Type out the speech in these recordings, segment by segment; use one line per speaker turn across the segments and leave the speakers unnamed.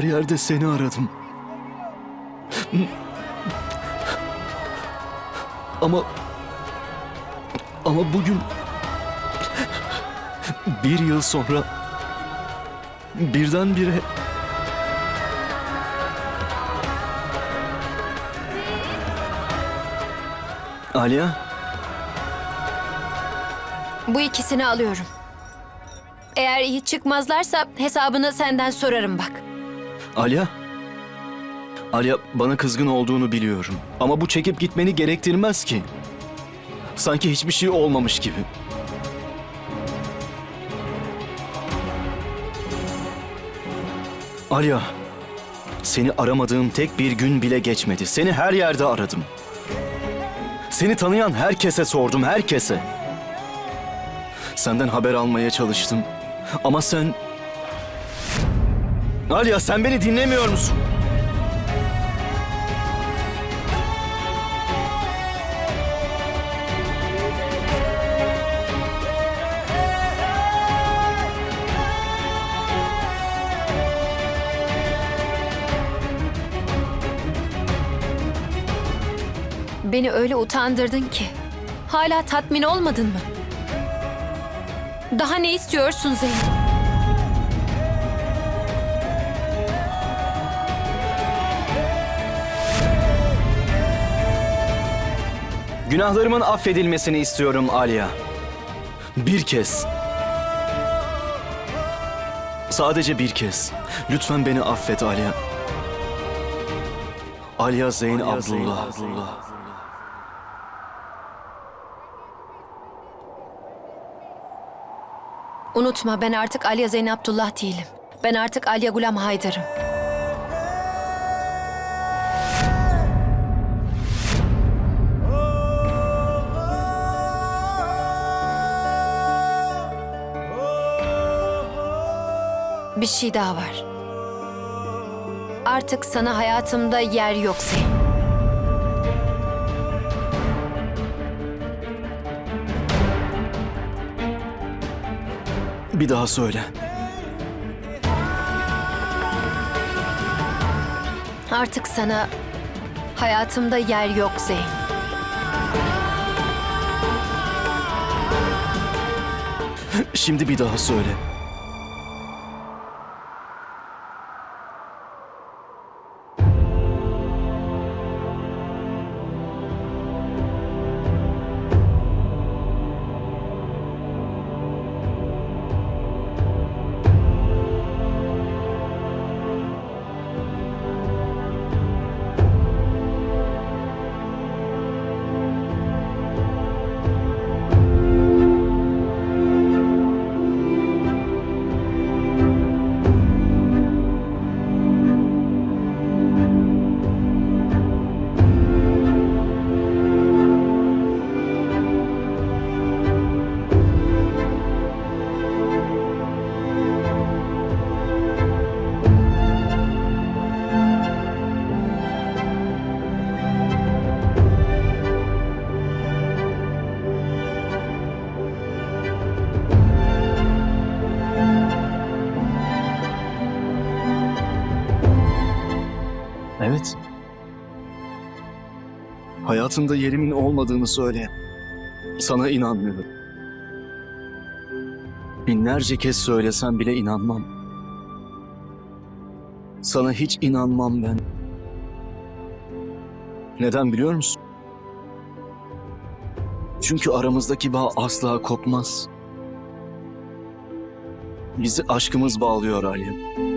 Her yerde seni aradım. Ama ama bugün bir yıl sonra birdenbire Aliya
Bu ikisini alıyorum. Eğer iyi çıkmazlarsa hesabını senden sorarım bak.
Alya? Alya bana kızgın olduğunu biliyorum. Ama bu çekip gitmeni gerektirmez ki. Sanki hiçbir şey olmamış gibi. Alya, seni aramadığım tek bir gün bile geçmedi. Seni her yerde aradım. Seni tanıyan herkese sordum, herkese. Senden haber almaya çalıştım. Ama sen Alya sen beni dinlemiyor musun?
Beni öyle utandırdın ki. Hala tatmin olmadın mı? Daha ne istiyorsun Zeynep?
Günahlarımın affedilmesini istiyorum Alya. Bir kez. Sadece bir kez. Lütfen beni affet Alya. Alya Zeyn Abdullah.
Unutma ben artık Alya Zeynep Abdullah değilim. Ben artık Alya Gulam Haydar'ım. Bir şey daha var. Artık sana hayatımda yer yok Zeyn.
Bir daha söyle.
Artık sana hayatımda yer yok Zeyn.
Şimdi bir daha söyle. Hayatında yerimin olmadığını söyle. Sana inanmıyorum. Binlerce kez söylesem bile inanmam. Sana hiç inanmam ben. Neden biliyor musun? Çünkü aramızdaki bağ asla kopmaz. Bizi aşkımız bağlıyor Alem.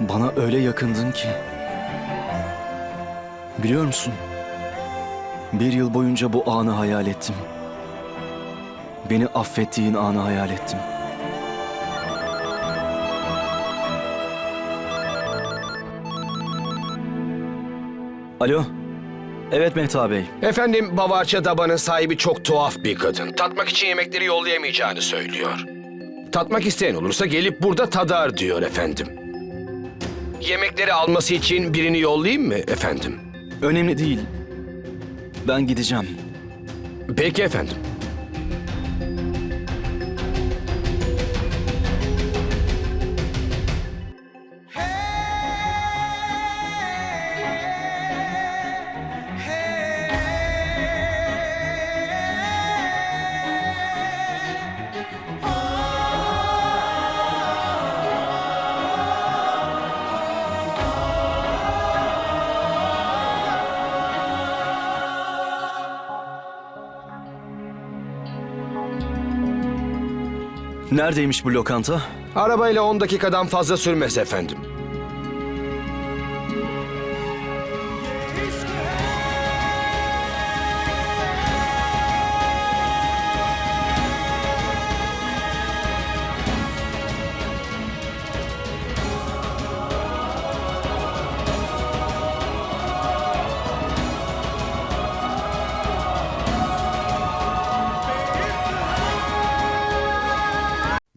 Bana öyle yakındın ki. Biliyor musun? Bir yıl boyunca bu anı hayal ettim. Beni affettiğin anı hayal ettim. Alo. Evet Mehta Bey.
Efendim Bavarça Daba'nın sahibi çok tuhaf bir kadın. Tatmak için yemekleri yollayamayacağını söylüyor. Tatmak isteyen olursa gelip burada tadar diyor efendim. Yemekleri alması için birini yollayayım mı efendim?
Önemli değil. Ben gideceğim.
Peki efendim.
Neredeymiş bu lokanta?
Arabayla 10 dakikadan fazla sürmez efendim.